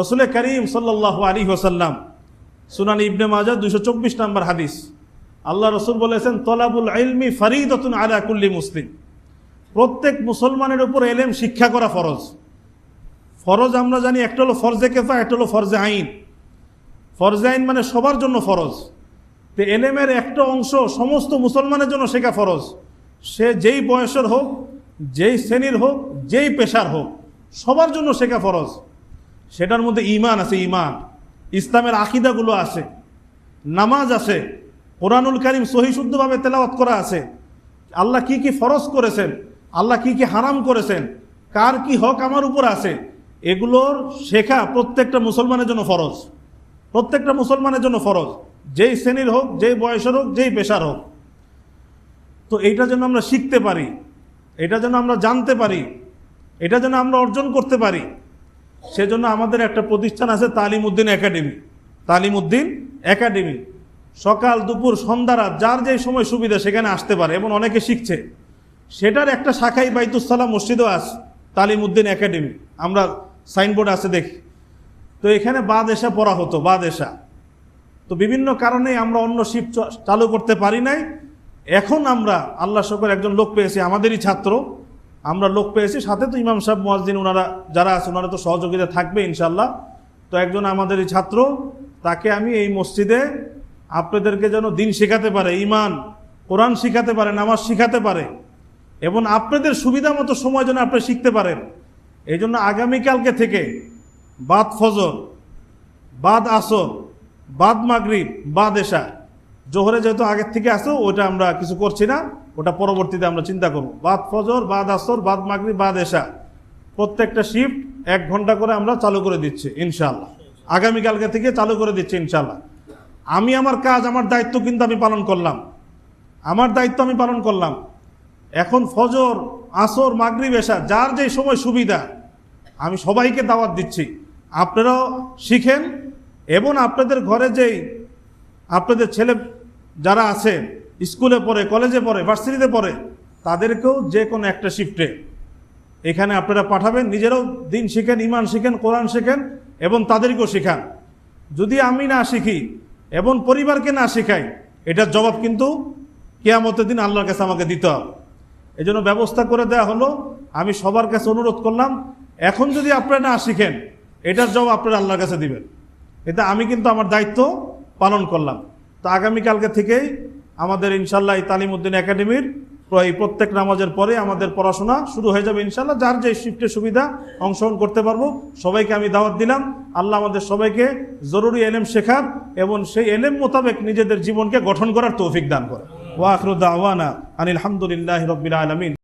রসুল করিম সাল্লাহ আলী ওসাল্লাম সুনানি ইবনে মাজা দুইশো চব্বিশ নম্বর হাদিস। আল্লাহ রসুল বলেছেন, তলাবুল ইলমি ফরিদতুন আলা কুল্লি মুসলিম। প্রত্যেক মুসলমানের উপর এলেম শিক্ষা করা ফরজ। ফরজ আমরা জানি, একটা হলো ফরজে কেফা, একটা হলো ফরজে আইন। ফরজে আইন মানে সবার জন্য ফরজ। তো এলেমের একটা অংশ সমস্ত মুসলমানের জন্য শেখা ফরজ। সে যেই বয়সের হোক, যেই শ্রেণির হোক, যেই পেশার হোক, সবার জন্য শেখা ফরজ। সেটার মধ্যে ইমান আছে ইমান ইসলামের আকিদাগুলো আছে। নামাজ আছে। কোরআনুল করিম সহি শুদ্ধভাবে তেলাওয়াত করা আছে। আল্লাহ কি কি ফরজ করেছেন? আল্লাহ কি কি হারাম করেছেন? কার কি হক আমার উপর আছে? এগুলোর শেখা প্রত্যেকটা মুসলমানের জন্য ফরজ। প্রত্যেকটা মুসলমানের জন্য ফরজ। যেই শ্রেণির হোক, যেই বয়সের হোক, যেই পেশার হোক। তো এইটা যেন আমরা শিখতে পারি। এটা যেন আমরা জানতে পারি। এটা যেন আমরা অর্জন করতে পারি। সেজন্য আমাদের একটা প্রতিষ্ঠান আছে তালিম উদ্দিন একাডেমি। তালিম উদ্দিন একাডেমি। সকাল, দুপুর, সন্ধ্যা, রাত, যার যেই সময় সুবিধা সেখানে আসতে পারে এবং অনেকে শিখছে। সেটার একটা শাখাই বাইতুসালাম মসজিদও আছে তালিম উদ্দিন একাডেমি। আমরা সাইনবোর্ড আছে দেখি। তো এখানে বাদ এসা পড়া হতো বাদ এসা তো বিভিন্ন কারণে আমরা অন্য চ- চালু করতে পারি নাই। এখন আমরা, আল্লাহ শকর, একজন লোক পেয়েছি, আমাদেরই ছাত্র। আমরা লোক পেয়েছি। সাথে তো ইমাম সাহেব মোয়াজদিন ওনারা যারা আছে ওনারা তো সহযোগিতা থাকবে ইনশাল্লাহ তো একজন আমাদেরই ছাত্র, তাকে আমি এই মসজিদে আপনাদেরকে যেন দিন শেখাতে পারে ইমান কোরআন শিখাতে পারে, নামাজ শিখাতে পারে, এবং আপনাদের সুবিধা মতো সময় যেন আপনি শিখতে পারেন। এই জন্য আগামীকালকে থেকে বাদ ফজর, বাদ আসর, বাদ মাগরিব, বাদ এশা, জোহরে যেহেতু আগের থেকে আসো ওটা আমরা কিছু করছি না। ওটা পরবর্তীতে আমরা চিন্তা করব। বাদ ফজর, বাদ আসর, বাদ মাগরি বাদ এশা। প্রত্যেকটা শিফট এক ঘণ্টা করে আমরা চালু করে দিচ্ছি ইনশাল্লাহ আগামীকালকে থেকে চালু করে দিচ্ছি ইনশাল্লাহ আমি আমার কাজ, আমার দায়িত্ব কিন্তু আমি পালন করলাম। আমার দায়িত্ব আমি পালন করলাম। এখন ফজর, আসর, মাগরিব, এশা, যার যে সময় সুবিধা, আমি সবাইকে দাওয়াত দিচ্ছি। আপনারাও শিখেন, এবং আপনাদের ঘরে যেই, আপনাদের ছেলে যারা আছে স্কুলে পড়ে, কলেজে পড়ে, ভার্সিটিতে পড়ে, তাদেরকেও যে কোনো একটা শিফটে এখানে আপনারা পাঠাবেন, নিজেরাও দিন শিখেন ইমান শিখেন, কোরআন শেখেন এবং তাদেরকেও শেখান। যদি আমি না শিখি, এবং পরিবারকে না শেখাই, এটার জবাব কিন্তু কেয়ামতের দিন আল্লাহর কাছে আমাকে দিতে হবে। এই জন্য ব্যবস্থা করে দেওয়া হলো, আমি সবার কাছে অনুরোধ করলাম, এখন যদি আপনারা না শিখেন, এটার জবাব আপনারা আল্লাহর কাছে দিবেন। এটা আমি কিন্তু আমার দায়িত্ব পালন করলাম। তো আগামীকালকে থেকেই আমাদের ইনশাল্লাহ এই তালিমউদ্দিন একাডেমির প্রায় প্রত্যেক নামাজের পরে আমাদের পড়াশোনা শুরু হয়ে যাবে ইনশাল্লাহ। যার যে শিফটে সুবিধা অংশগ্রহণ করতে পারব, সবাইকে আমি দাওয়াত দিলাম। আল্লাহ আমাদের সবাইকে জরুরি এলেম শেখার এবং সেই এলেম মোতাবেক নিজেদের জীবনকে গঠন করার তৌফিক দান করে। ওয়াখরুদ্দাওয়ানা আনিল হামদুলিল্লাহ রবিল